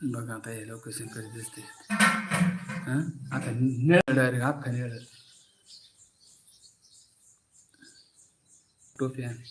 बघा आता हे लोकेशन कधी दिसते हां? आता निळ डायरेक्ट अख्खा निळ टोपी आणि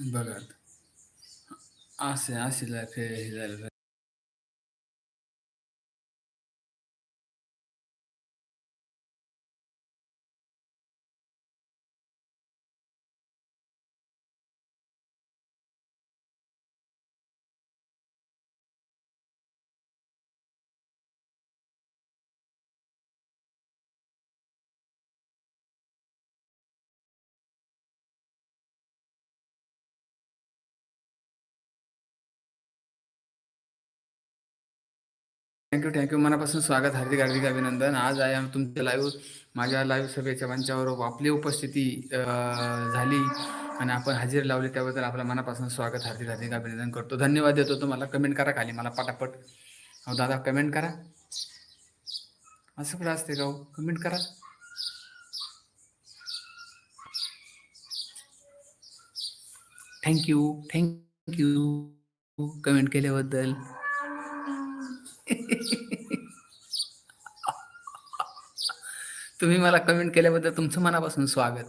बघा असे असे लाईफ हे झालं थँक्यू थँक्यू मनापासून स्वागत हार्दिक हार्दिक अभिनंदन. आज आहे तुमच्या लाईव्ह माझ्या लाईव्ह सभेच्या मंचावर आपली उपस्थिती झाली आणि आपण हजेरी लावली. त्याबद्दल आपल्या मनापासून स्वागत हार्दिक हार्दिक अभिनंदन करतो. धन्यवाद देतो तुम्हाला. कमेंट करा खाली मला पटापट. अहो दादा कमेंट करा. असं कुठं असते का हो? कमेंट करा. थँक्यू थँक्यू कमेंट केल्याबद्दल. तुम्ही मला कमेंट केल्याबद्दल तुमचं मनापासून स्वागत.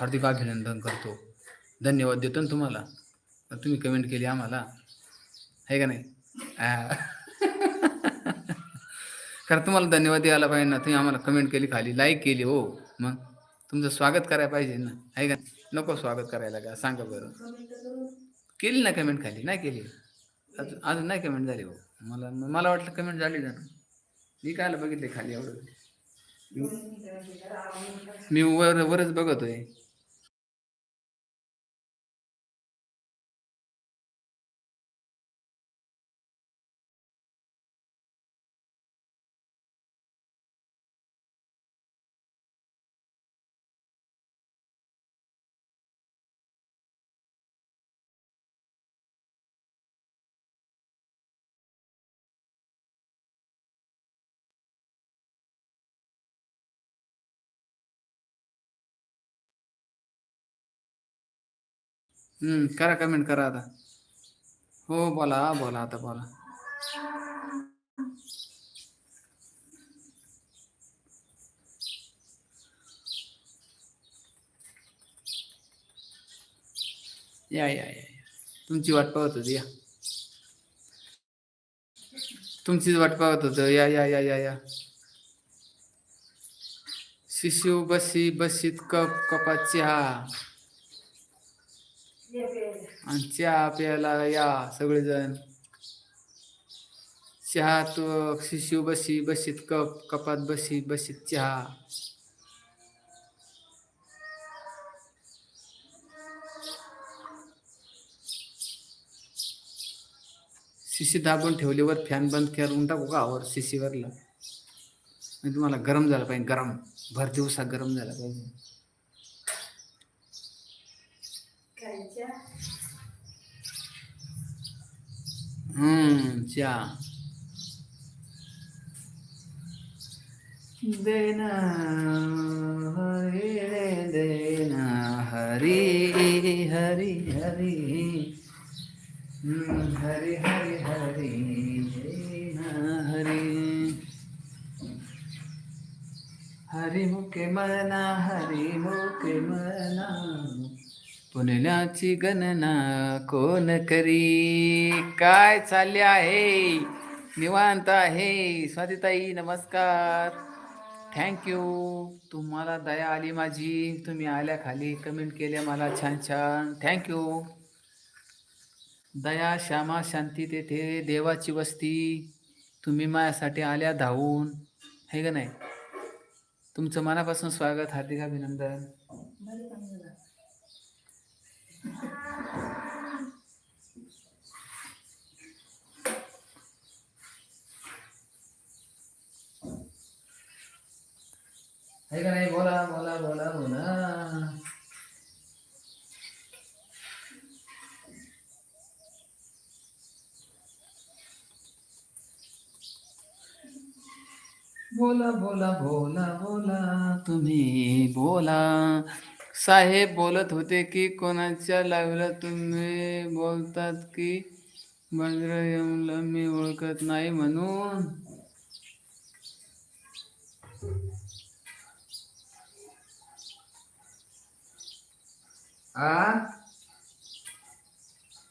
हार्दिक अभिनंदन करतो. धन्यवाद देतो ना तुम्हाला. तुम्ही कमेंट केली आम्हाला. आहे का नाही? खरं कारण तुम्हाला धन्यवाद द्यायला पाहिजे ना. तुम्ही आम्हाला कमेंट केली खाली लाईक केली हो. मग तुमचं स्वागत करायला पाहिजे ना. आहे का नको स्वागत करायला का? सांगा बरं. केली ना कमेंट खाली? नाही केली. अजून अजून नाही कमेंट झाली हो. मला मला वाटलं कमेंट झाली ना मी कायला बघितले खाली एवढं? मी वर वरच बघतोय. हम्म करा कमेंट करा आता. हो बोला बोला आता बोला. या या या तुमची वाट पाहत होती या. तुमचीच वाट पाहत होतं. या या या या या. शिशु बसी बसीत कप कपाची हा आणि चहा प्यायला या सगळेजण. चहा तो शिशू बशी बशीत कप कपात बशी बशीत चहा. शिशी दाबून ठेवलीवर फॅन बंद करून टाकू का आवर शिशीवरला? म्हणजे तुम्हाला गरम झालं पाहिजे गरम. भर दिवसा गरम झाला पाहिजे. हम्म चहा देना हरी रे देना हरी हरी हरी। हम्म, हरी हरी हरी देना हरी। हरी मुके मना हरी मुके मना। पुण्याची गणना कोण करी? काय चालले आहे? निवांत आहे? स्वातीताई नमस्कार. थँक्यू तुम्हाला दया आली माझी. तुम्ही आल्या खाली. कमेंट केल्या मला छान छान. थँक्यू दया श्यामा शांती तेथे देवाची वस्ती. तुम्ही माझ्यासाठी आल्या धावून. हे का नाही? तुमचं मनापासून स्वागत. हार्दिक अभिनंदन. आहे का नाही? बोला बोला बोला बोला. बोला बोला बोला बोला तुम्ही बोला. साहेब बोलत होते की कोणाच्या लाईव्हला तुम्ही बोलतात की बंद्रा मी ओळखत नाही म्हणून. आ?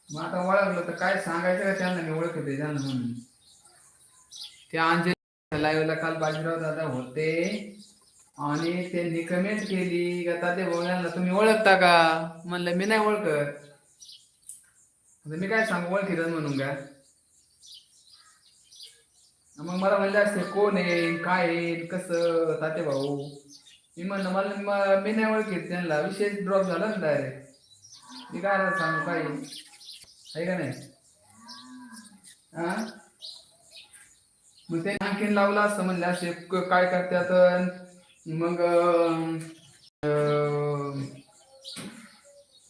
मग आता ओळखलं तर काय सांगायचं का त्यांना मी ओळखते त्यांना म्हणून? त्या अंजली लाईव्हला काल बाजीराव दादा होते. आणि त्यांनी कमेंट केली का ताते भाऊ यांना तुम्ही ओळखता का? म्हणलं मी नाही ओळखत. आता मी काय सांगू ओळखीत म्हणून का मग मला म्हणलं असते कोण आहे? काय आहे? कसं? ताते भाऊ? मी म्हणलं मला मी नाही ओळखीत त्यांना. विशेष ड्रॉप झाला ना डायरेक्ट मी काय सांगू काय आहे? का नाही? हा मग ते आणखीन लावलं असतं म्हणलं असे काय करतात? मग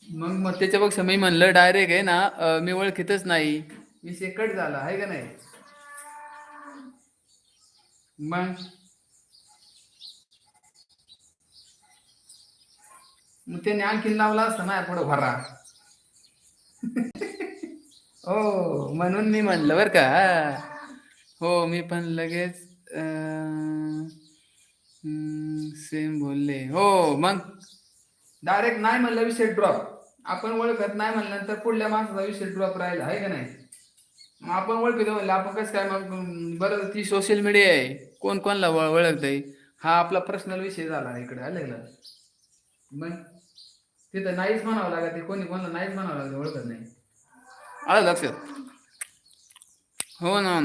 मग मग त्याच्यापेक्षा मी म्हणलं डायरेक्ट आहे ना मी ओळखीतच नाही. मी सेकट झाला आहे का नाही? मग मग त्याने आणखीन लावला असता ना पुढं भरा. हो म्हणून मी म्हणलं बरं का. हो मी पण लगेच सेम बोलले. हो मग? डायरेक्ट नाही म्हणलं विषय ड्रॉप आपण ओळखत नाही म्हणल्यानंतर पुढल्या माणसाचा विषय ड्रॉप राहिला आहे का नाही? मग आपण ओळखतो म्हणलं आपण कसं काय मग बरं ती सोशल मीडिया आहे. कोण कोणला ओळ- ओळखतंय? हा आपला पर्सनल विषय झाला इकडे आलं का मग? तिथं नाहीच म्हणावं लागत ते कोणी कोणाला नाहीच म्हणावं लागतं ओळखत नाही. आलं लक्षात? हो ना.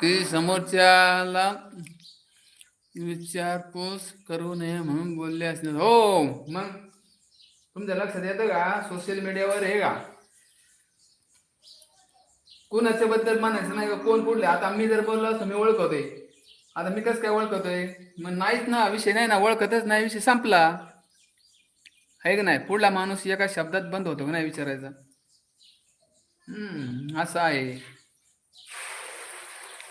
की समोरच्याला विचारपूस करू नये म्हणून बोलले असणार. हो मग तुमच्या लक्षात येतं का? सोशल मीडियावर हे का? कोणाच्या बद्दल म्हणायचं नाही का? कोण कुठले? आता मी जर बोललो असतो मी ओळखतोय. आता मी कसं काय ओळखतोय? मग नाहीच ना विषय नाही ना ओळखतच नाही विषय संपला. आहे का नाही? पुढला माणूस एका शब्दात बंद होतो का नाही विचारायचा? हम्म असं आहे.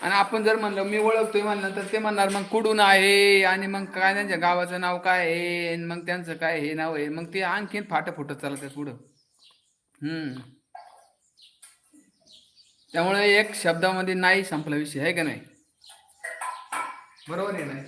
आणि आपण जर म्हणलं मी ओळखतोय म्हणलं तर ते म्हणणार मग कुठून आहे? आणि मग काय त्यांच्या गावाचं नाव काय आहे? आणि मग त्यांचं काय हे नाव आहे? मग ते आणखीन फाट फुटत चालत पुढं. हम्म. त्यामुळे एक शब्दामध्ये नाही संपला विषय आहे का नाही? बरोबर आहे नाही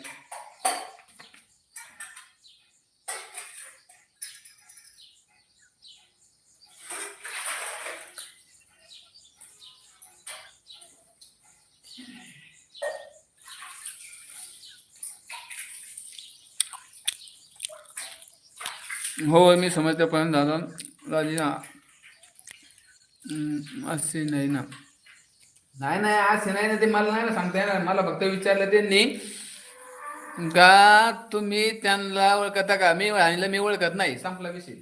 हो मी समजतेपर्यंत दादा राजी ना असे नाही ना. नाही नाही असे नाही ना ते मला नाही ना सांगता येणार. मला फक्त विचारलं त्यांनी का तुम्ही त्यांना ओळखता का? मी आणलं मी ओळखत नाही. संपला विषय.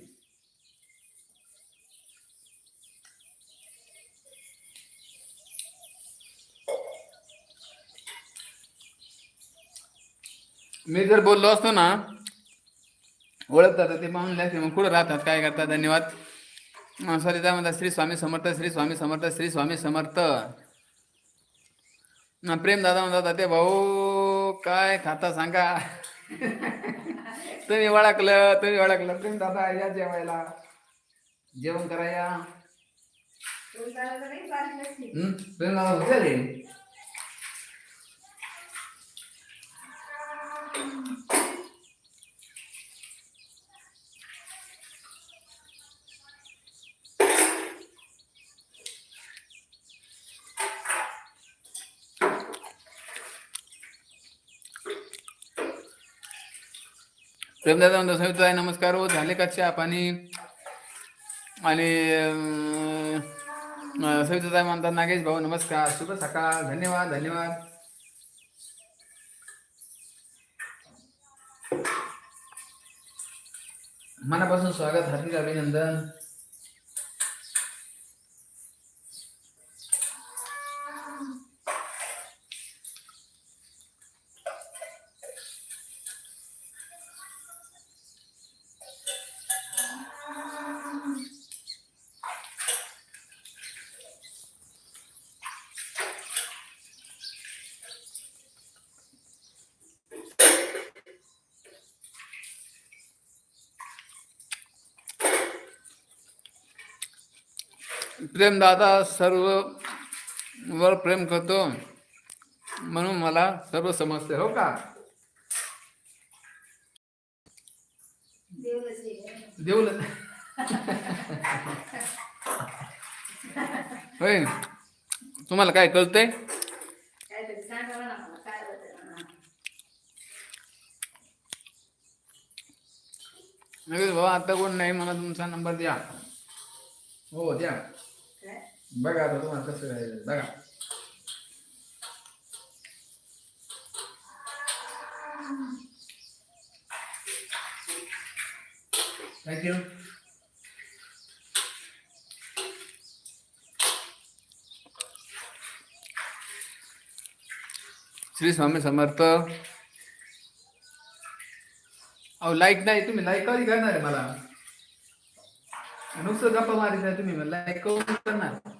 मी जर बोललो असतो ना ओळखतात ते पाहून लागते मग कुठं राहतात. काय करतात? धन्यवाद. सरिता म्हणतात श्री स्वामी समर्थ श्री स्वामी समर्थ श्री स्वामी समर्थ. ना प्रेम दादा म्हणतात ते भाऊ काय खाता सांगा. तुम्ही ओळखलं तुम्ही ओळखलं. प्रेम दादा या जेवायला. जेवण कराया हम्म, प्रेम दादा होते प्रेमदादा म्हणतो संयुक्त आहे नमस्कार. हो झाले का चहा पाणी? आणि सविताताई म्हणतात नागेश भाऊ नमस्कार. शुभ सकाळ. धन्यवाद धन्यवाद. मनापासून स्वागत हार्दिक अभिनंदन. प्रेमदादा सर्व वर प्रेम करतो म्हणून मला सर्व समजते हो का? देऊल होय. तुम्हाला काय कळतंय? नक्कीच बाबा आता कोण नाही मला तुमचा नंबर द्या. हो द्या. बघा आता तुम्हाला कसं राहिलं बघा. Thank you Shri Swami Samarth. अहो लाईक नाही तुम्ही लाईक कधी करणार आहे मला. नुसतं गप्पा मारित नाही तुम्ही लाईक करून करणार.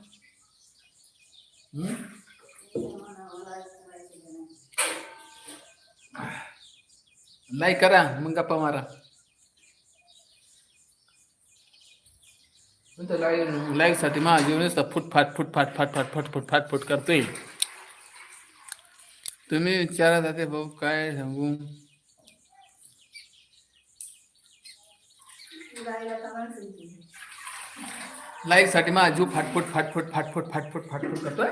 नाही करा. मग गप्पा मारा. तुमचं लाईक लाईकसाठी माझा फाट फाट फुटफाट फुटफाट फाटफाट फटफुट फाटफुट करतोय. तुम्ही विचारा जाते भाऊ काय सांगू? लाईकसाठी माझा जीव फाटफुट फाटफुट फाटफुट फाटफुट फाटफुट करतोय.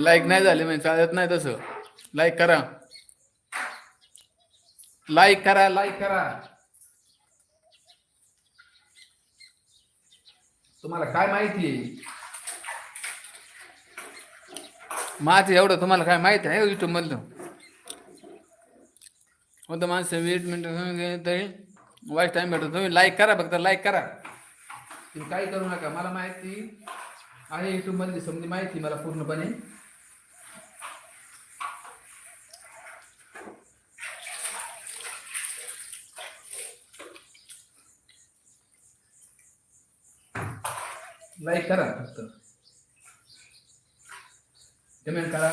लाईक नाही झाले म्हणजे चालत नाही तसं. लाईक करा. लाईक करा लाईक करा. तुम्हाला काय माहिती? माझं एवढं तुम्हाला काय माहिती आहे युट्यूब मधलं? होतं माणसं वीस मिनिटं तरी वाईट टाइम भेटतो. तुम्ही लाईक करा फक्त लाईक करा. तुम्ही काही करू नका. मला माहिती आहे युट्यूब मधली समजी माहिती मला पूर्णपणे. लाईक करा फक्त. कमेंट करा.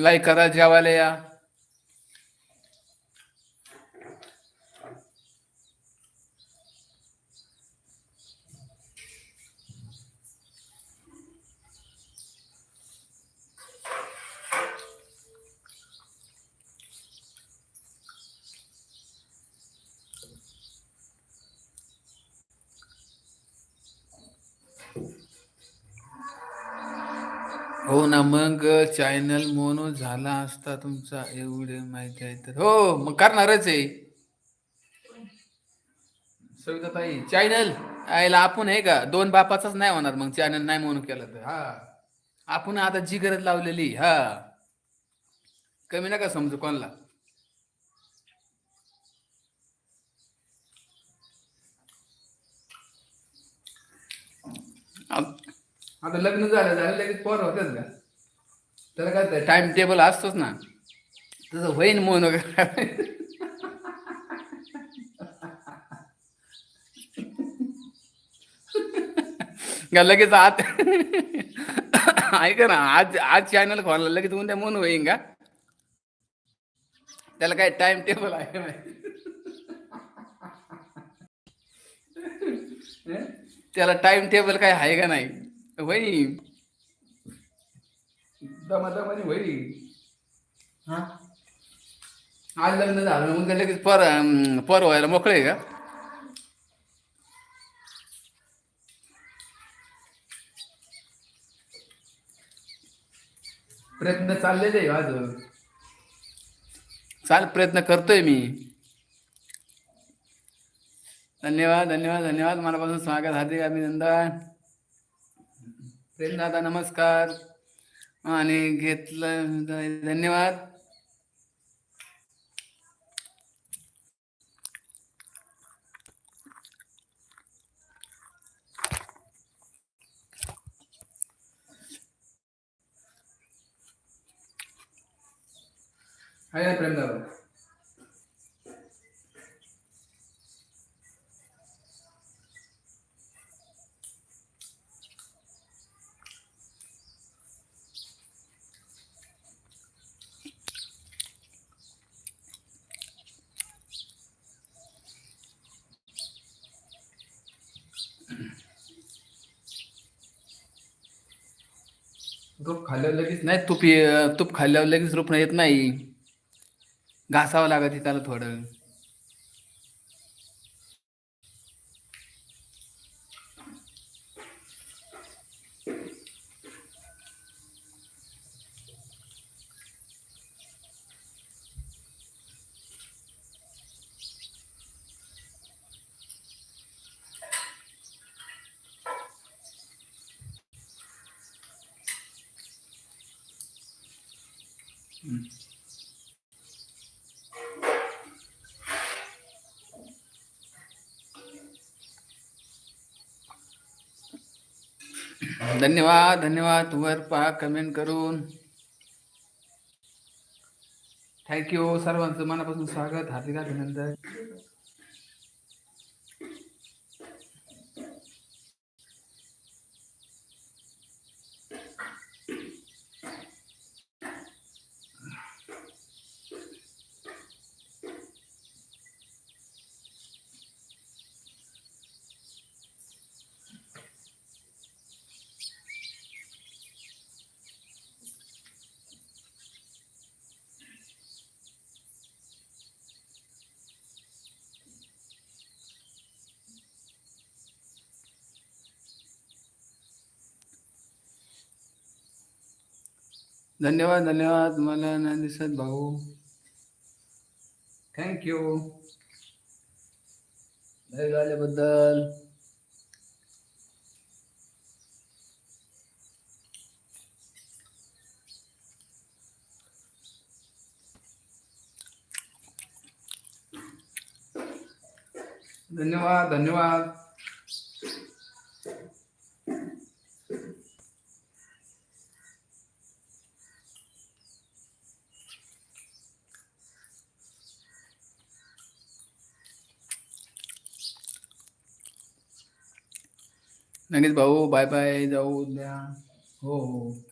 लाईक करा जेवायला या हो ना मग चॅनल मोनो झाला असता तुमचा एवढे माहिती आहे तर. हो मग करणारच आहे. सविताताई चॅनल आयला आपण आहे का? दोन बापाचाच नाही होणार मग चॅनल नाही म्हणून केलं तर. हा. आपण आता जी गरज लावलेली हा. कमी नका समजू कोणला. आता लग्न झालं झालं लगेच पोर होतात का? त्याला काय टाइम टेबल असतोच ना. तसं होईन मन वगैरे. का लगेच आत ऐका ना आज आज चॅनल खोला लगेच उद्या म्हणून होईन का? त्याला काय टाइम टेबल आहे का त्याला टाइम टेबल काय आहे का नाही? होईन. दमा दमाने होईल. हा? आज लग्न झालं उद्या लगेच पर पर व्हायला मोकळे का? प्रयत्न चाललेले आहे माझं चाल प्रयत्न करतोय मी. धन्यवाद धन्यवाद धन्यवाद. मनापासून स्वागत हार्दिक अभिनंदन. प्रेम दादा नमस्कार. आणि घेतलं. धन्यवाद. आहे ना तूप खाल्ल्यावर लगेच नाही तूप तूप खाल्ल्यावर लगेच रूप येत नाही. घासावं लागत त्याला थोडं. धन्यवाद धन्यवाद. वर पहा कमेंट करून. थँक्यू सर्वांचं मनापासून स्वागत. हार्दिक अभिनंदन. धन्यवाद धन्यवाद. मला नाही दिसत भाऊ. थँक्यू लाईव्ह झाल्याबद्दल धन्यवाद धन्यवाद. नगेश भाऊ बाय बाय जाऊ द्या हो हो.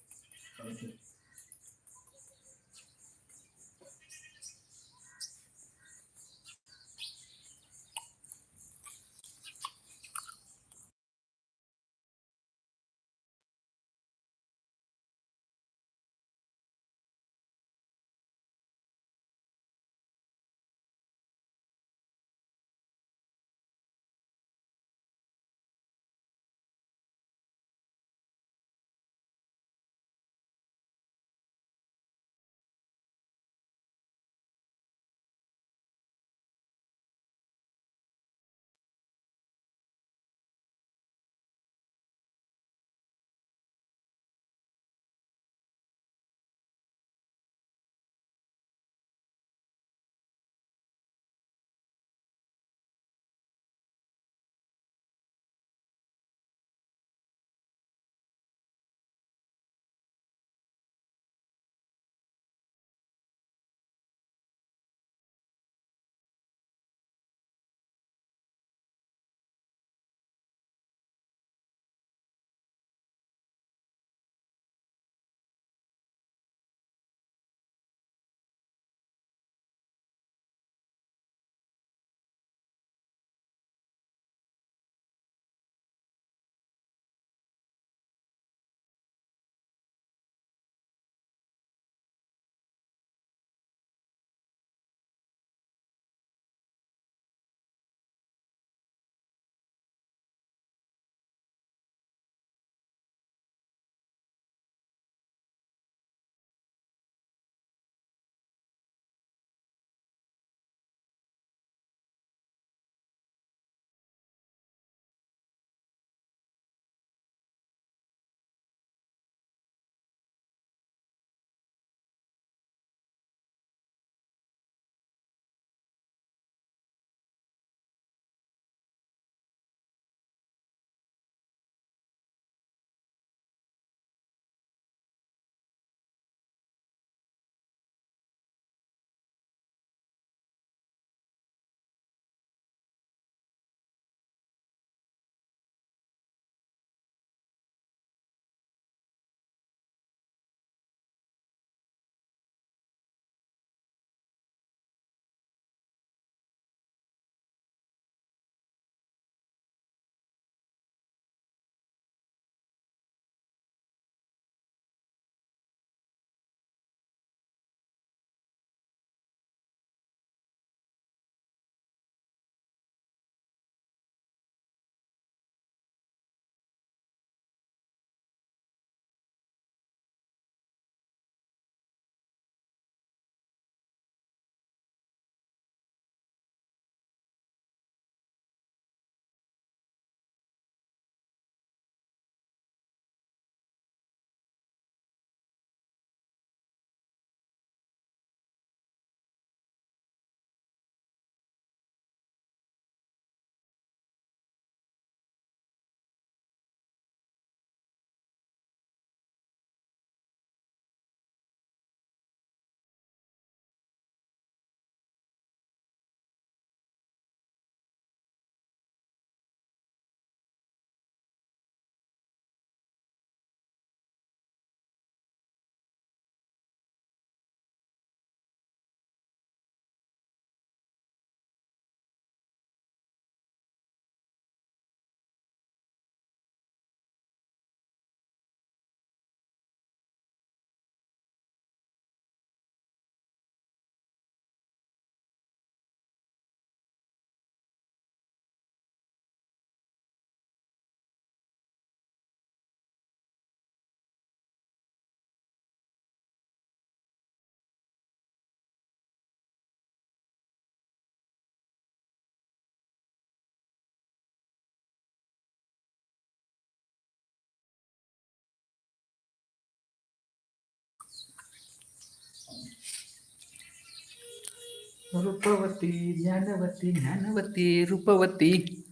रूपवती ज्ञानवती ज्ञानवती रूपवती.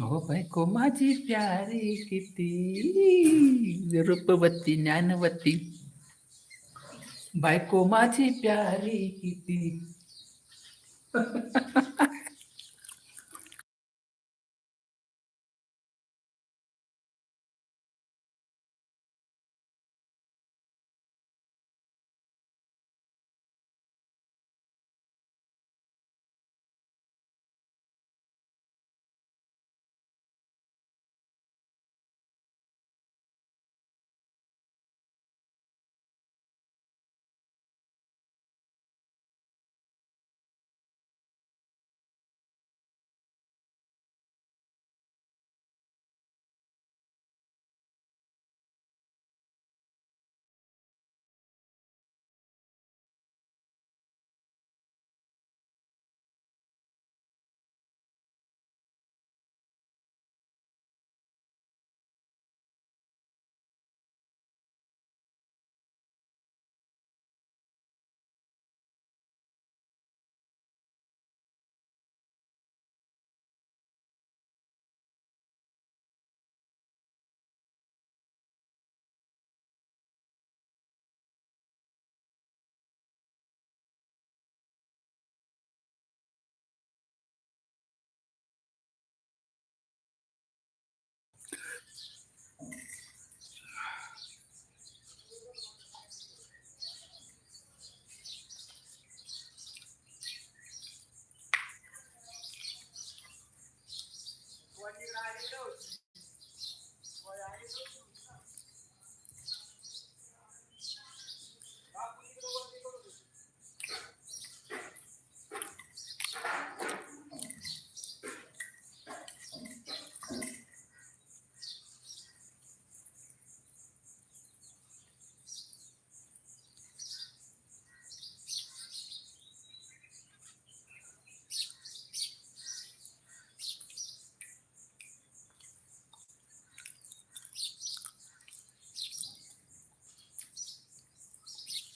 हो बायको माझी प्यारी किती? रूपवती ज्ञानवती. बायको माझी प्यारी किती?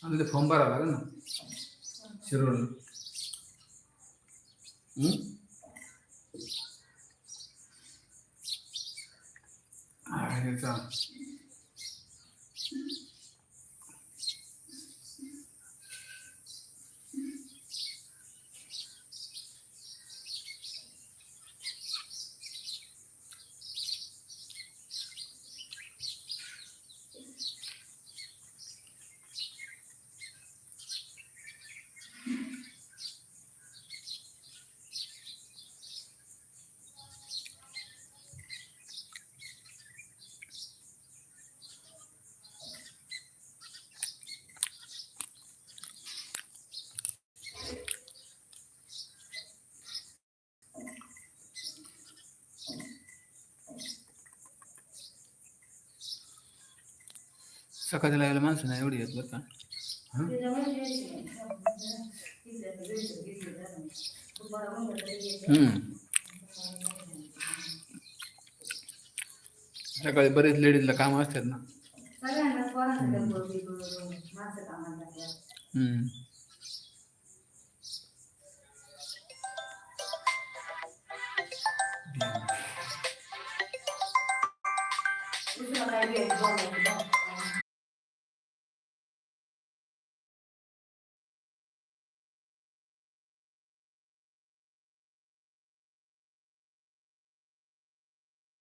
आणि ते फॉर्म भरावा लागेल ना? शिरोळ सकाळच्या लागायला माणसं नाही एवढी येत बरं का? हम्म. सकाळी बरेच लेडीजला काम असतात ना हम्म.